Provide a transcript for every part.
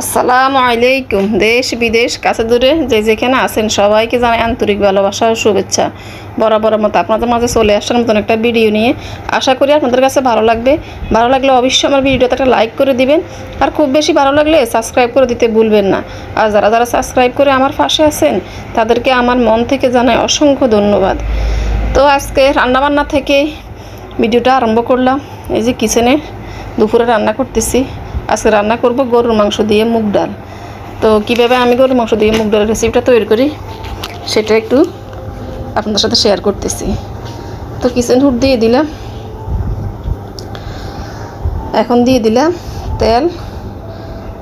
আসসালামু আলাইকুম। দেশ, বিদেশ, কাছে দূরে যে যেখানে আছেন সবাইকে জানাই আন্তরিক ভালোবাসা ও শুভেচ্ছা। বরাবর মতো আপনাদের মাঝে চলে আসার মতন একটা ভিডিও নিয়ে আশা করি আপনাদের কাছে ভালো লাগবে। ভালো লাগলে অবশ্যই আমার ভিডিওতে একটা লাইক করে দিবেন। আর খুব বেশি ভালো লাগলে সাবস্ক্রাইব করে দিতে ভুলবেন না। আর যারা যারা সাবস্ক্রাইব করে আমার পাশে আছেন, তাদেরকে আমার মন থেকে জানাই অসংখ্য ধন্যবাদ। তো আজকে রান্নাবান্না থেকে ভিডিওটা আরম্ভ করলাম। এই যে কিচেনে দুপুরে রান্না করতেছি। আজকে রান্না করব গরুর মাংস দিয়ে মুগ ডাল। তো কীভাবে আমি গরুর মাংস দিয়ে মুগ ডালের রেসিপিটা তৈরি করি, সেটা একটু আপনাদের সাথে শেয়ার করতেছি। তো কিচেন হুড দিয়ে দিলাম। এখন দিয়ে দিলাম তেল।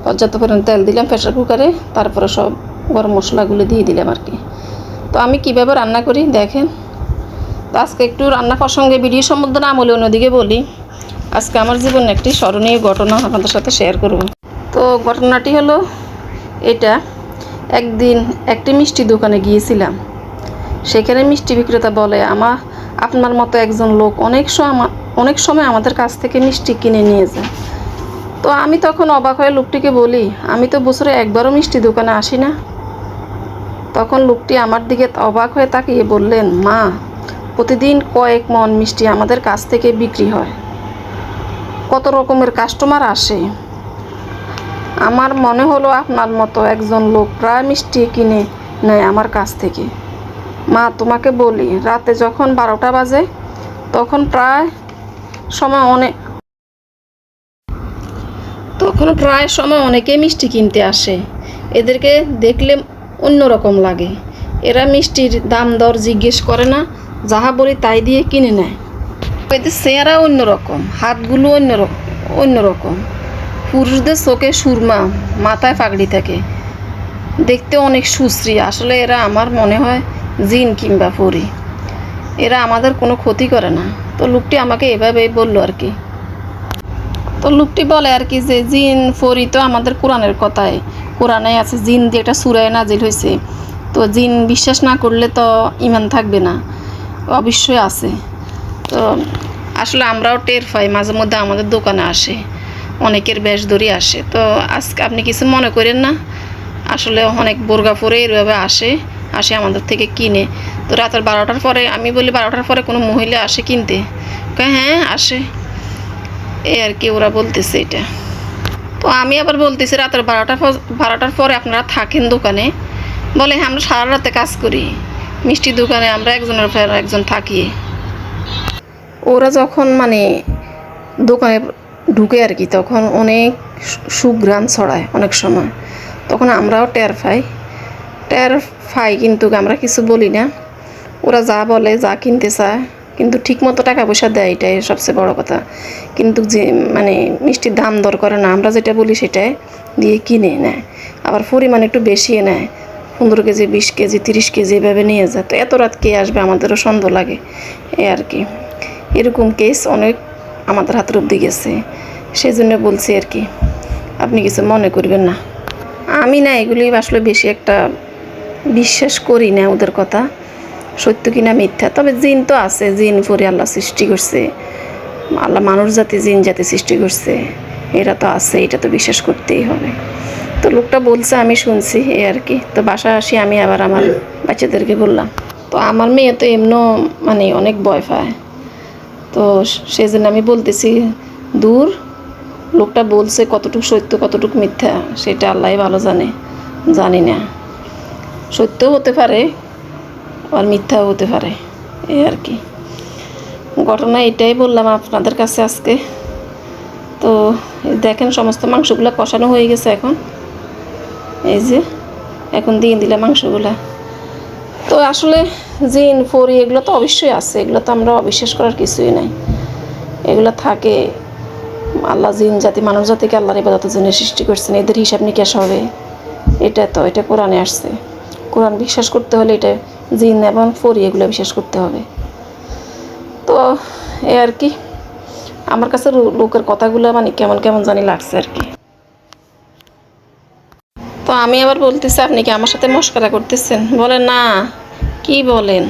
পর্যাপ্ত পরিমাণ তেল দিলাম প্রেশার কুকারে তারপরে সব গরম মশলাগুলো দিয়ে দিলাম আর কি। তো আমি কীভাবে রান্না করি, দেখেন। তো আজকে একটু রান্না প্রসঙ্গে ভিডিও সম্বন্ধে না বলে অন্যদিকে বলি। আজকে আমার জীবনে একটি স্মরণীয় ঘটনা আপনাদের সাথে শেয়ার করব। তো ঘটনাটি হলো এটা, একদিন একটি মিষ্টি দোকানে গিয়েছিলাম। সেখানে মিষ্টি বিক্রেতা বলে আমার আপনার মতো একজন লোক অনেক সময় অনেক সময় আমাদের কাছ থেকে মিষ্টি কিনে নিয়ে যায়। তো আমি তখন অবাক হয়ে লোকটিকে বলি, আমি তো বছরে একবারও মিষ্টি দোকানে আসি না। তখন লোকটি আমার দিকে অবাক হয়ে তাকিয়ে বললেন, মা, প্রতিদিন কয়েক মন মিষ্টি আমাদের কাছ থেকে বিক্রি হয়। কত রকমের কাস্টমার আসে। আমার মনে হলো আপনার মতো একজন লোক প্রায় মিষ্টি কিনে নেয় আমার কাছ থেকে। মা, তোমাকে বলি, রাতে যখন বারোটা বাজে, তখন প্রায় সময় অনেক তখন প্রায় সময় অনেকে মিষ্টি কিনতে আসে। এদেরকে দেখলে অন্যরকম লাগে। এরা মিষ্টির দাম দর জিজ্ঞেস করে না, যাহা বলি তাই দিয়ে কিনে নেয়। এদের চেহারা অন্যরকম, হাতগুলো অন্যরকম অন্যরকম। পুরুষদের চোখে সুরমা, মাথায় পাগড়ি থাকে। দেখতে অনেক সুশ্রী। আসলে এরা আমার মনে হয় জিন কিংবা পরি। এরা আমাদের কোনো ক্ষতি করে না। তো লোকটি আমাকে এভাবেই বলল আর কি। তো লোকটি বলে আর কি যে, জিন ফরি তো আমাদের কোরআনের কথায় কোরআনে আছে, জিন দিয়ে একটা সুরায় নাজিল হয়েছে তো জিন বিশ্বাস না করলে তো ইমান থাকবে না। অবশ্যই আছে। তো আসলে আমরাও টের পাই, মাঝে মধ্যে আমাদের দোকানে আসে, অনেকের বেশ ধরে আসে। তো আজকে আপনি কিছু মনে করেন না? আসলে অনেক বোরগা পরে এভাবে আসে আসে আমাদের থেকে কিনে। তো রাতের বারোটার পরে, আমি বলি বারোটার পরে কোনো মহিলা আসে কিনতে? হ্যাঁ আসে। এই আর কি ওরা বলতেছে এটা। তো আমি আবার বলতেছি রাতের বারোটার পর, বারোটার পরে আপনারা থাকেন দোকানে। বলে হ্যাঁ আমরা সারা রাতে কাজ করি। মিষ্টি দোকানে আমরা একজনের পর একজন থাকি। ওরা যখন মানে দোকানে ঢুকে আর কি, তখন অনেক সু- সুঘ্রাণ ছড়ায় অনেক সময়। তখন আমরাও টের পাই। টের পাই কিন্তু আমরা কিছু বলি না। ওরা যা বলে, যা কিনতে চায়, কিন্তু ঠিক মতো টাকা পয়সা দেয় এটাই সবচেয়ে বড় কথা। কিন্তু যে মানে মিষ্টির দাম দর করে না, আমরা যেটা বলি সেটাই দিয়ে কিনে নেয়। আবার পরিমাণ একটু বেশি নেয়। পনেরো কেজি, বিশ কেজি, তিরিশ কেজি এভাবে নিয়ে যায়। তো এত রাত কে আসবে? আমাদেরও সন্দেহ লাগে। এ আর কি। এরকম কেস অনেক আমাদের হাতের অব্দি গেছে। সেই জন্য বলছি আর কি, আপনি কিছু মনে করবেন না। আমি না এগুলি আসলে বেশি একটা বিশ্বাস করি না ওদের কথা। সত্য কিনা মিথ্যা? তবে জিন তো আছে, জিন পরে আল্লাহ সৃষ্টি করছে। আল্লাহ মানুষ জাতি, জিন জাতি সৃষ্টি করছে। এরা তো আছে, এটা তো বিশ্বাস করতেই হবে। তো লোকটা বলছে, আমি শুনছি এই আর কি। তো বাসায় আসি, আমি আবার আমার বাচ্চাদেরকে বললাম। তো আমার মেয়ে তো এমনও মানে অনেক ভয় পায়। তো সেই জন্য আমি বলতেছি, দূর, লোকটা বলছে কতটুকু সত্য, কতটুকু মিথ্যা, সেটা আল্লাহ ভালো জানে, জানি না। সত্যও হতে পারে আর মিথ্যাও হতে পারে, এই আর কি। ঘটনা এটাই বললাম আপনাদের কাছে আজকে। তো দেখেন সমস্ত মাংসগুলো কষানো হয়ে গেছে এখন। এই যে, এখন দিয়ে দিলাম মাংসগুলা। তো আসলে জিন ফরি এগুলো তো অবশ্যই আছে। এগুলো তো আমরা অবিশ্বাস করার কিছুই নাই। এগুলো থাকে, আল্লাহ জিন জাতি, মানব জাতিকে আল্লাহর ইবাদতের জন্য সৃষ্টি করছেন। এদের হিসাব নিকাশ হবে। এটা তো, এটা কোরআনে আসছে। কোরআন বিশ্বাস করতে হলে এটা জিন এবং ফরি এগুলো বিশ্বাস করতে হবে। তো এই আর কি। আমার কাছে লোকের কথাগুলো মানে কেমন কেমন জানি লাগছে আর কি। তো আমি আবার বলতেছি, আপনি কি আমার সাথে মস্করা করতেছেন? বলে না। কি বলেন?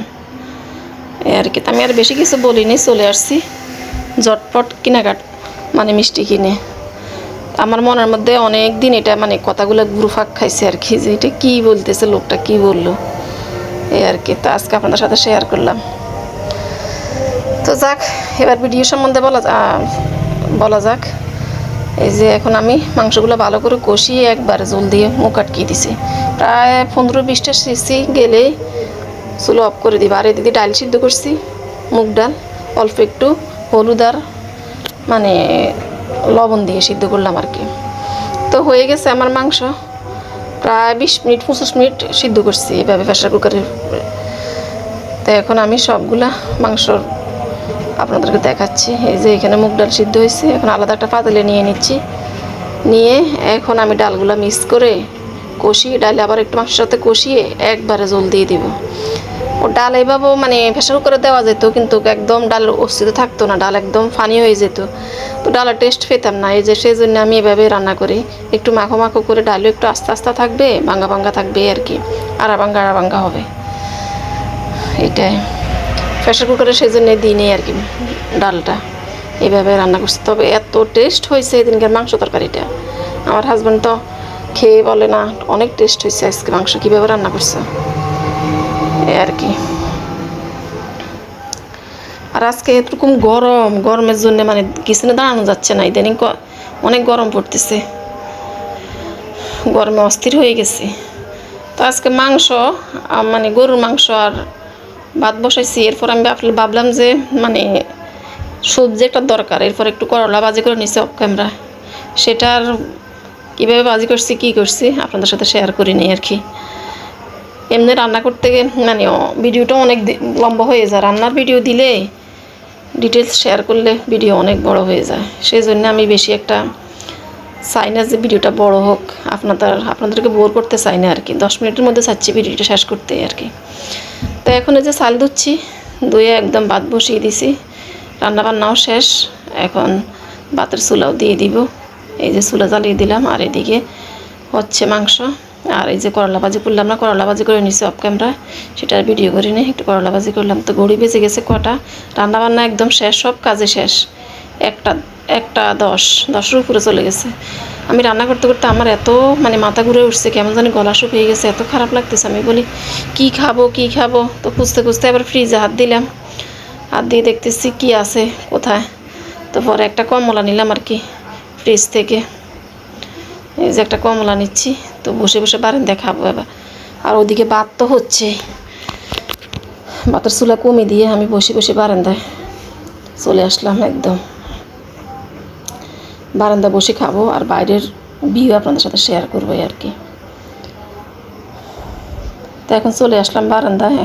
আর কি আমি আর বেশি কিছু বলিনি, চলে আসছি। ঝটপট কেনাকাট মানে মিষ্টি কিনে। আমার মনের মধ্যে অনেক দিন এটা মানে কথাগুলো গুরুফাক খাইছে আর কি, যে এটা কী বলতেছে, লোকটা কি বলল। এই আর কি, তো আজকে আপনাদের সাথে শেয়ার করলাম। তো যাক, এবার ভিডিও সম্বন্ধে বলা বলা যাক। এই যে এখন আমি মাংসগুলো ভালো করে কষিয়ে একবার জল দিয়ে মুখ আটকিয়ে দিছি। প্রায় পনেরো বিশটা সিসি গেলে চুলো অফ করে দিবা। আর এদিকে ডাল সিদ্ধ করছি, মুগ ডাল, অল্প একটু হলুদ আর মানে লবণ দিয়ে সিদ্ধ করলাম আর কি। তো হয়ে গেছে আমার মাংস। প্রায় বিশ মিনিট, পঁচিশ মিনিট সিদ্ধ করছি এভাবে প্রেশার কুকারের তো এখন আমি সবগুলা মাংসর আপনাদেরকে দেখাচ্ছি। এই যে এখানে মুগ ডাল সিদ্ধ হয়েছে। এখন আলাদা একটা পাতিলে নিয়ে নিচ্ছি। নিয়ে এখন আমি ডালগুলো মিক্স করে কষিয়ে ডালে আবার একটু মাংসের সাথে কষিয়ে একবারে জল দিয়ে দিব। ডাল এইভাবেও মানে প্রেশার কুকারে দেওয়া যেত, কিন্তু একদম ডালের অস্তিত্ব থাকতো না, ডাল একদম ফানি হয়ে যেত। তো ডালের টেস্ট পেতাম না, এই যে সেই জন্য আমি এভাবে রান্না করি। একটু মাখো মাখো করে ডালও একটু আস্তে আস্তে থাকবে, ভাঙ্গা ভাঙ্গা থাকবে আর কি আড়া ভাঙ্গা আড়া ভাঙ্গা হবে। এটাই। প্রেশার কুকারে সেই জন্য দিই আর কি ডালটা, এভাবে রান্না করছি। তবে এত টেস্ট হয়েছে এদিনকার মাংস তরকারিটা। আমার হাজব্যান্ড তো খেয়ে বলে না, অনেক টেস্ট হয়েছে আজকে মাংস, কীভাবে রান্না করছে? এই আর কি। আর আজকে এরকম গরম, গরমের জন্য মানে কিচেনে দাঁড়ানো যাচ্ছে না, ইদানিং অনেক গরম পড়তেছে। গরমে অস্থির হয়ে গেছে। তো আজকে মাংস মানে গরুর মাংস আর ভাত বসাইছি। এরপর আমি ভাবল- ভাবলাম যে মানে সবজি একটা দরকার। এরপর একটু করলা বাজি করে নিছি অফ ক্যামেরা। সেটার কীভাবে বাজি করছি, কী করছি আপনাদের সাথে শেয়ার করি নি আর কি। এমনি রান্না করতে মানে ভিডিওটা অনেক লম্বা হয়ে যায়। রান্নার ভিডিও দিলে ডিটেলস শেয়ার করলে ভিডিও অনেক বড় হয়ে যায়। সেই জন্য আমি বেশি একটা চাই না যে ভিডিওটা বড় হোক আপনাদের আপনাদেরকে বোর করতে চাই না আর কি দশ মিনিটের মধ্যে চাচ্ছি ভিডিওটা শেষ করতে আর কি তো এখন এই যে চাল ধুচ্ছি, ধুয়ে একদম ভাত বসিয়ে দিছি। রান্না বান্নাও শেষ। এখন ভাতের চুলাও দিয়ে দিব। এই যে চুলা জ্বালিয়ে দিলাম। আর এদিকে হচ্ছে মাংস। আর এই যে করলা ভাজি করলাম না করলা ভাজি করে নিছি অফ ক্যামেরা সেটার ভিডিও করি নি একটু করলা ভাজি করলাম। তো ঘড়ি বেজে গেছে কটা? রান্না বান্না একদম শেষ, সব কাজে শেষ। একটা একটা দশ, দশের উপরে চলে গেছে। আমি রান্না করতে করতে আমার এত মানে মাথা ঘুরে উঠছে, কেমন জানি গলা শুকিয়ে গেছে, এত খারাপ লাগতেছে। আমি বলি, কি খাব কি খাব? তো খুঁজতে খুঁজতে আবার ফ্রিজে হাত দিলাম। হাত দিয়ে দেখতেছি কি আছে কোথায়। তো পরে একটা কমলা নিলাম আর কি ফ্রিজ থেকে। এই যে একটা কমলা নিচ্ছি, তো বসে বসে বারেন্দা খাব এবার। আর ওদিকে ভাত তো হচ্ছে। ভাতের চুলা কমে দিয়ে আমি বসে বসে বারান্দায় চলে আসলাম একদম। বারান্দা বসে খাব আর বাইরের ভিউ আপনাদের সাথে শেয়ার করব আর কি। তো এখন চলে আসলাম বারান্দায়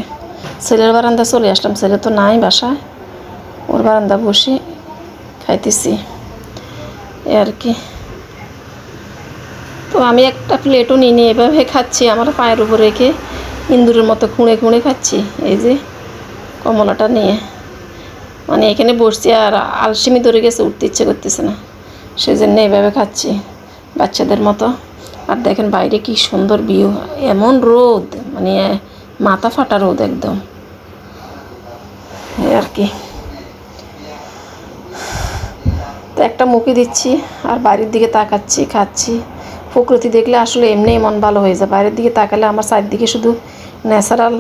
ছেলের বারান্দা চলে আসলাম, ছেলে তো নাই বাসায়। ওর বারান্দা বসে খাইতেছি। আর কি। তো আমি একটা প্লেটও নিয়ে নিয়ে এভাবে খাচ্ছি, আমার পায়ের উপর রেখে ইন্দুরের মতো খুঁড়ে খুঁড়ে খাচ্ছি, এই যে কমলাটা নিয়ে। মানে এখানে বসছি আর আলসেমি ধরে গেছে, উঠতে ইচ্ছে করতেছে না সেই জন্য এইভাবে খাচ্ছি বাচ্চাদের মতো। আর দেখেন বাইরে কি সুন্দর ভিউ এমন রোদ মানে মাথা ফাটা রোদ একদম। আর কি। তো একটা মুখে দিচ্ছি আর বাড়ির দিকে তাকাচ্ছি, খাচ্ছি। প্রকৃতি দেখলে আসলে এমনিই মন ভালো হয়ে যায়। বাইরের দিকে তাকালে আমার চারদিকে শুধু ন্যাচারাল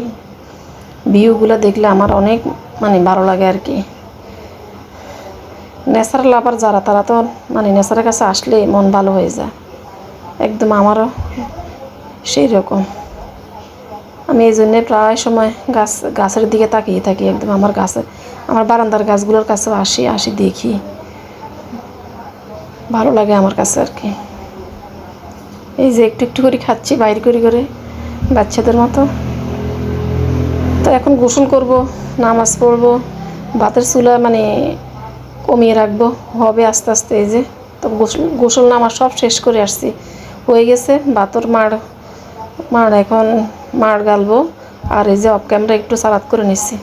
ভিউগুলো দেখলে আমার অনেক মানে ভালো লাগে আর কি। ন্যাচারাল আবার যারা, তারা তো মানে ন্যাচারের কাছে আসলে মন ভালো হয়ে যায়। একদম আমারও সেই রকম। আমি এই জন্যে প্রায় সময় গাছ, গাছের দিকে তাকিয়ে থাকি, একদম আমার গাছে, আমার বারান্দার গাছগুলোর কাছেও আসি আসি দেখি। ভালো লাগে আমার কাছে আর কি। এই যে একটু একটু করে খাচ্ছি, বাইরে করে করে, বাচ্চাদের মতো। তো এখন গোসল করব, নামাজ পড়ব, ভাতের চুলা মানে কমিয়ে রাখব, হবে আস্তে আস্তে এই যে। তো গোসল গোসল নামাজ সব শেষ করে আসছি। হয়ে গেছে, ভাতর মাড় মাড় এখন মাড় গালবো, আর এই যে অফ ক্যামেরা একটু সালাদ করে নিচ্ছি।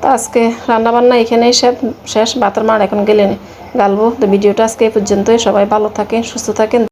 তো আজকে রান্নাবান্না এখানেই শেষ শেষ, ভাতের মাড় এখন গেলে গালবো। তো ভিডিওটা আজকে এই পর্যন্তই, সবাই ভালো থাকেন, সুস্থ থাকেন।